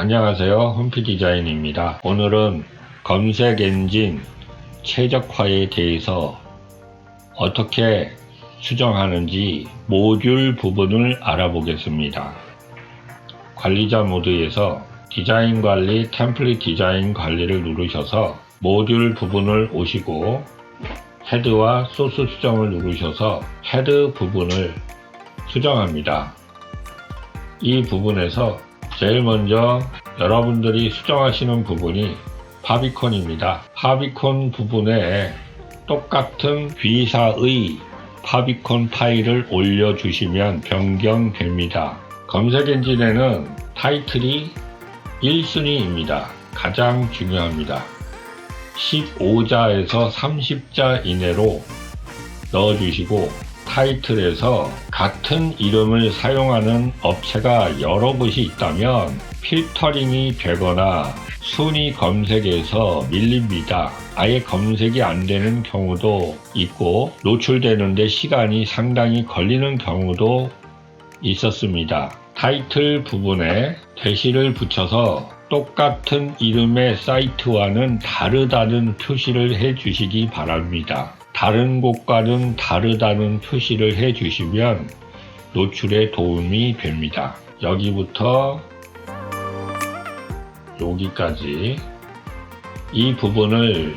안녕하세요. 홈피 디자인입니다. 오늘은 검색 엔진 최적화에 대해서 어떻게 수정하는지 모듈 부분을 알아보겠습니다. 관리자 모드에서 디자인 관리, 템플릿 디자인 관리를 누르셔서 모듈 부분을 오시고 헤드와 소스 수정을 누르셔서 헤드 부분을 수정합니다. 이 부분에서 제일 먼저 여러분들이 수정하시는 부분이 파비콘입니다. 파비콘 부분에 똑같은 B사의 파비콘 파일을 올려주시면 변경됩니다. 검색 엔진에는 타이틀이 1순위입니다. 가장 중요합니다. 15자에서 30자 이내로 넣어주시고 타이틀에서 같은 이름을 사용하는 업체가 여러 곳이 있다면 필터링이 되거나 순위 검색에서 밀립니다. 아예 검색이 안 되는 경우도 있고 노출되는데 시간이 상당히 걸리는 경우도 있었습니다. 타이틀 부분에 대시를 붙여서 똑같은 이름의 사이트와는 다르다는 표시를 해 주시기 바랍니다. 다른 곳과는 다르다는 표시를 해 주시면 노출에 도움이 됩니다. 여기부터 여기까지 이 부분을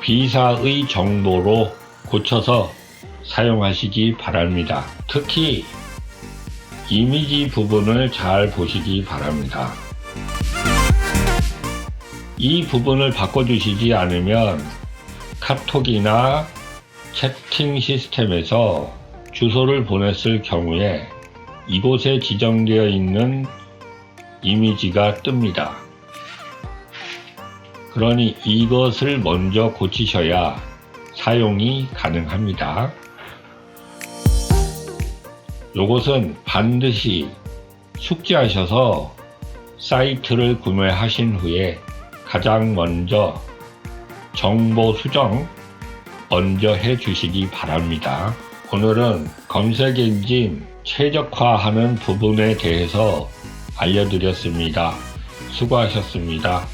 비사의 정보로 고쳐서 사용하시기 바랍니다. 특히 이미지 부분을 잘 보시기 바랍니다. 이 부분을 바꿔주시지 않으면 카톡이나 채팅 시스템에서 주소를 보냈을 경우에 이곳에 지정되어 있는 이미지가 뜹니다. 그러니 이것을 먼저 고치셔야 사용이 가능합니다. 요것은 반드시 숙지하셔서 사이트를 구매하신 후에 가장 먼저 정보 수정 먼저 해 주시기 바랍니다. 오늘은 검색 엔진 최적화하는 부분에 대해서 알려드렸습니다. 수고하셨습니다.